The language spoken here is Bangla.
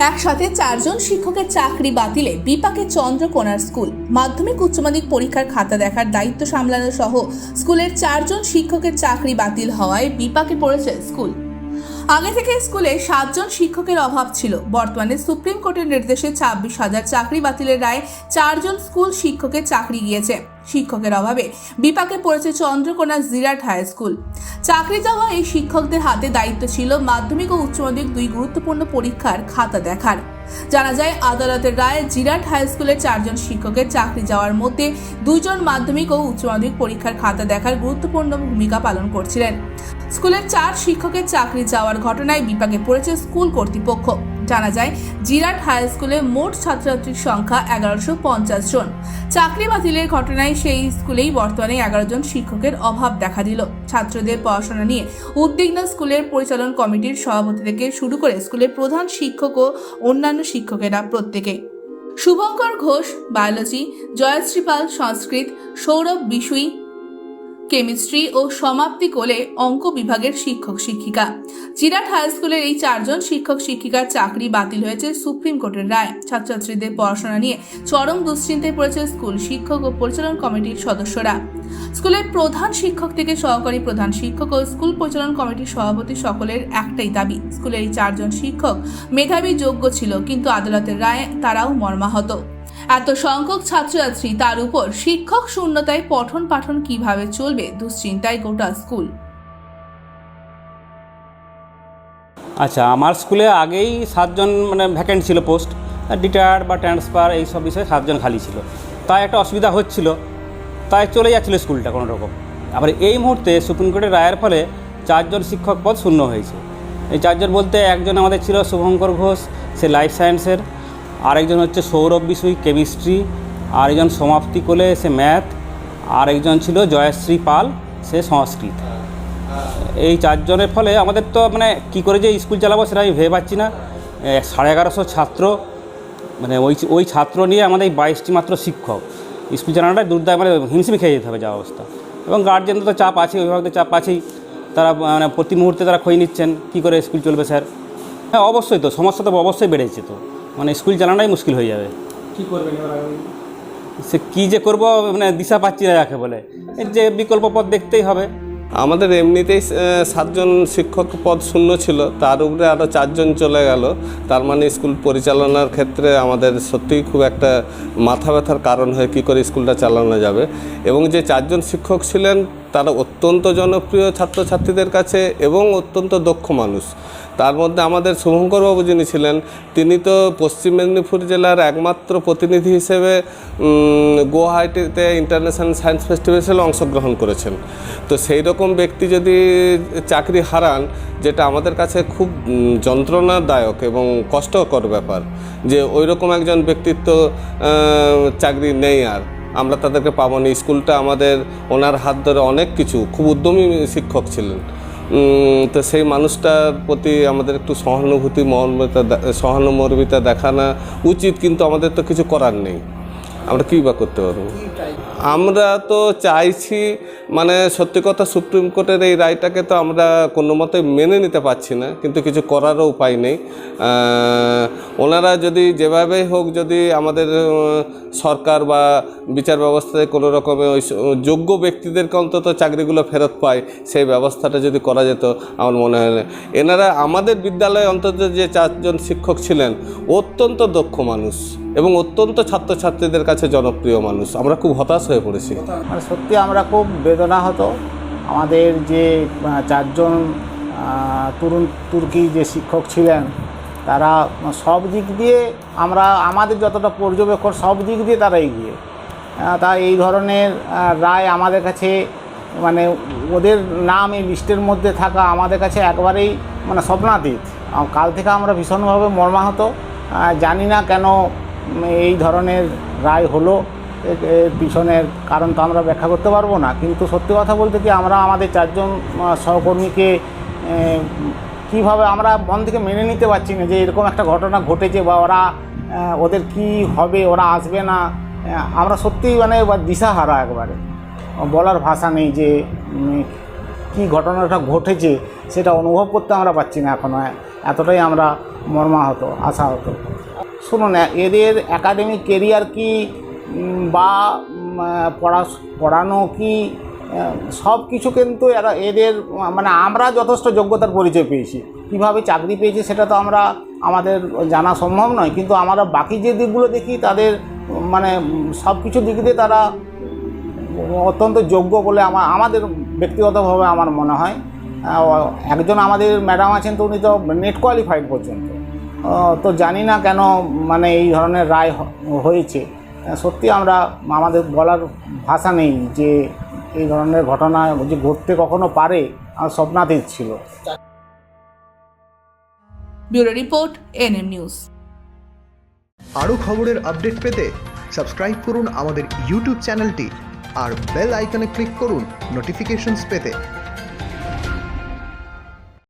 একসাথে চারজন শিক্ষকের চাকরি বাতিলে বিপাকে চন্দ্রকোনার স্কুল। মাধ্যমিক উচ্চ মাধ্যমিক পরীক্ষার খাতা দেখার দায়িত্ব সামলানো সহ স্কুলের চারজন শিক্ষকের চাকরি বাতিল হওয়ায় বিপাকে পড়েছে স্কুল। আগে থেকে স্কুলে সাতজন শিক্ষকের অভাব ছিল। বর্তমানে সুপ্রিম কোর্টের নির্দেশে ছাব্বিশ হাজার চাকরি বাতিলের রায় চারজন স্কুল শিক্ষকের চাকরি গিয়েছে। শিক্ষকের অভাবে বিপাকে পড়েছে চন্দ্রকোনা জিরাট হাই স্কুল। চাকরি যাওয়া এই শিক্ষকদের হাতে দায়িত্ব ছিল মাধ্যমিক ও উচ্চ মাধ্যমিক দুই গুরুত্বপূর্ণ পরীক্ষার খাতা দেখার। জানা যায়, আদালতের রায়ে জিরাট হাই স্কুলের চারজন শিক্ষকের চাকরি যাওয়ার মধ্যে দুইজন মাধ্যমিক ও উচ্চ মাধ্যমিক পরীক্ষার খাতা দেখার গুরুত্বপূর্ণ ভূমিকা পালন করছিলেন। স্কুলের চার শিক্ষকের চাকরি যাওয়ার ঘটনায় বিপাকে পড়েছে স্কুল কর্তৃপক্ষ। জানা যায়, জিরাট হাই স্কুলে মোট ছাত্রছাত্রীর সংখ্যা এগারোশো পঞ্চাশ জন। চাকরি বাতিলের ঘটনায় সেই স্কুলেই বর্তমানে এগারো জন শিক্ষকের অভাব দেখা দিল। ছাত্রদের পড়াশোনা নিয়ে উদ্বিগ্ন স্কুলের পরিচালন কমিটির সভাপতি থেকে শুরু করে স্কুলের প্রধান শিক্ষক ও অন্যান্য শিক্ষকেরা প্রত্যেকে। শুভঙ্কর ঘোষ, বায়োলজি, জয়শ্রী পাল, সংস্কৃত, সৌরভ বিশুই কেমিস্ট্রি ও সমাপ্তি কোলে অঙ্ক বিভাগের শিক্ষক শিক্ষিকা। জিরাট হাই স্কুলের এই চারজন শিক্ষক শিক্ষিকার চাকরি বাতিল হয়েছে সুপ্রিম কোর্টের রায়। ছাত্রছাত্রীদের পড়াশোনা নিয়ে চরম দুশ্চিন্তায় পড়েছে স্কুল শিক্ষক ও পরিচালন কমিটির সদস্যরা। স্কুলের প্রধান শিক্ষক থেকে সহকারী প্রধান শিক্ষক ও স্কুল পরিচালন কমিটির সভাপতি সকলের একটাই দাবি, স্কুলের এই চারজন শিক্ষক মেধাবী যোগ্য ছিল, কিন্তু আদালতের রায়ে তারাও মর্মাহত। এত সংখ্যক ছাত্রছাত্রী, তার উপর শিক্ষক শূন্যতায় পঠন পাঠন কীভাবে চলবে? দুশ্চিন্তায় গোটা স্কুল। আচ্ছা আমার স্কুলে আগেই সাতজন মানে ভ্যাকেন্ট ছিল পোস্ট রিটায়ার্ড বা ট্রান্সফার এই সব বিষয়ে সাতজন খালি ছিল। তাই একটা অসুবিধা হচ্ছিল, তাই চলে যাচ্ছিল স্কুলটা কোনো রকম। আবার এই মুহূর্তে সুপ্রিম কোর্টের রায়ের ফলে চারজন শিক্ষক পদ শূন্য হয়েছে। এই চারজন বলতে একজন আমাদের ছিল শুভঙ্কর ঘোষ, সে লাইফ সায়েন্সের আরেকজন হচ্ছে সৌরভ বিশুই, কেমিস্ট্রি। আরেকজন সমাপ্তি কোলে, সে ম্যাথ। আর একজন ছিল জয়শ্রী পাল, সে সংস্কৃত। এই চারজনের ফলে আমাদের তো মানে কি করে যে স্কুল চালাবো সেটা আমি ভেবে পাচ্ছি না। সাড়ে এগারোশো ছাত্র মানে ওই ওই ছাত্র নিয়ে আমাদের বাইশটি মাত্র শিক্ষক। স্কুল চালানোটা দুর্দায় মানে হিমশিম খেয়ে যেতে হবে যা অবস্থা। এবং গার্জেনদের তো চাপ আছে অভিভাবকদের চাপ আছেই। তারা মানে প্রতি মুহূর্তে তারা খই নিচ্ছেন, কী করে স্কুল চলবে স্যার হ্যাঁ অবশ্যই তো, সমস্যা তো অবশ্যই বেড়েছে তো। মানে স্কুল চালানোটাই মুশকিল হয়ে যাবে। কি করবেন সে কী যে করব মানে দিশা পাচ্ছি না যাকে বলে। এর যে বিকল্প পথ দেখতেই হবে। আমাদের এমনিতেই সাতজন শিক্ষক পদ শূন্য ছিল তার উপরে আরও চারজন চলে গেল। তার মানে স্কুল পরিচালনার ক্ষেত্রে আমাদের সত্যিই খুব একটা মাথা ব্যথার কারণ হয়ে কী করে স্কুলটা চালানো যাবে। এবং যে চারজন শিক্ষক ছিলেন তারা অত্যন্ত জনপ্রিয় ছাত্রছাত্রীদের কাছে এবং অত্যন্ত দক্ষ মানুষ। তার মধ্যে আমাদের শুভঙ্করবাবু যিনি ছিলেন, তিনি তো পশ্চিম মেদিনীপুর জেলার একমাত্র প্রতিনিধি হিসেবে গুয়াহাটিতে ইন্টারন্যাশনাল সায়েন্স ফেস্টিভ্যালে অংশগ্রহণ করেছেন। তো সেই রকম ব্যক্তি যদি চাকরি হারান, যেটা আমাদের কাছে খুব যন্ত্রণাদায়ক এবং কষ্টকর ব্যাপার, যে ওই রকম একজন ব্যক্তিত্ব চাকরি নেই আর। আমরা তাদেরকে পাবো না। স্কুলটা আমাদের ওনার হাত ধরে অনেক কিছু খুব উদ্যমী শিক্ষক ছিলেন। তো সেই মানুষটার প্রতি আমাদের একটু সহানুভূতি মর্মিতা সহানুমর্মিতা দেখানো উচিত কিন্তু আমাদের তো কিছু করার নেই। আমরা কী বা করতে পারব? আমরা তো চাইছি মানে সত্যি কথা সুপ্রিম কোর্টের এই রায়টাকে তো আমরা কোনো মতে মেনে নিতে পারছি না, কিন্তু কিছু করারও উপায় নেই ওনারা যদি যেভাবেই হোক যদি আমাদের সরকার বা বিচার ব্যবস্থায় কোনো রকমের ওই যোগ্য ব্যক্তিদেরকে অন্তত চাকরিগুলো ফেরত পায়, সেই ব্যবস্থাটা যদি করা যেত আমার মনে হয়। এনারা আমাদের বিদ্যালয়ে অন্তত যে চারজন শিক্ষক ছিলেন, অত্যন্ত দক্ষ মানুষ এবং অত্যন্ত ছাত্রছাত্রীদের কাছে জনপ্রিয় মানুষ। আমরা খুব হতাশ হয়ে পড়েছি। মানে সত্যি আমরা খুব বেদনা হতো আমাদের যে চারজন তরুণ, তুর্কি যে শিক্ষক ছিলেন, তারা সব দিক দিয়ে আমরা, আমাদের যতটা পর্যবেক্ষণ, সব দিক দিয়ে তারা এগিয়ে। তা এই ধরনের রায় আমাদের কাছে মানে ওদের নাম এই লিস্টের মধ্যে থাকা আমাদের কাছে একবারেই মানে স্বপ্নাতীত। কাল থেকে আমরা ভীষণভাবে মর্মাহত। জানি না কেন এই ধরনের রায় হলো পিছনের কারণ তো আমরা ব্যাখ্যা করতে পারব না। কিন্তু সত্যি কথা বলতে কি, আমরা আমাদের চারজন সহকর্মীকে কীভাবে আমরা মন থেকে মেনে নিতে পারছি না যে এরকম একটা ঘটনা ঘটেছে বা ওরা ওদের কি হবে, ওরা আসবে না আমরা সত্যিই মানে দিশাহারা একবারে। বলার ভাষা নেই যে কি ঘটনাটা ঘটেছে সেটা অনুভব করতে আমরা পারছি না এখনও এতটাই আমরা মর্মাহত আশা হতো শুনুন এদের একাডেমিক কেরিয়ার কি বা পড়া পড়ানো কি সব কিছু কিন্তু এরা, এদের মানে আমরা যথেষ্ট যোগ্যতার পরিচয় পেয়েছি। কীভাবে চাকরি পেয়েছি সেটা তো আমরা, আমাদের জানা সম্ভব নয়, কিন্তু আমরা বাকি যে দিকগুলো দেখি, তাদের মানে সব কিছু দিক দিয়ে তারা অত্যন্ত যোগ্য বলে আমার আমাদের ব্যক্তিগতভাবে আমার মনে হয়। একজন আমাদের ম্যাডাম আছেন, তো উনি তো নেট কোয়ালিফাইড পর্যন্ত। তো জানি না কেন মানে এই ধরনের রায় হয়েছে। সত্যি আমরা আমাদের বলার ভাষা নেই যে এই ধরনের ঘটনা যে ঘটতে কখনো পারে আর স্বপ্নাতীত ছিল। Bureau report NM news. আরও খবরের আপডেট পেতে সাবস্ক্রাইব করুন আমাদের ইউটিউব চ্যানেলটি আর বেল আইকনে ক্লিক করুন নোটিফিকেশনস পেতে।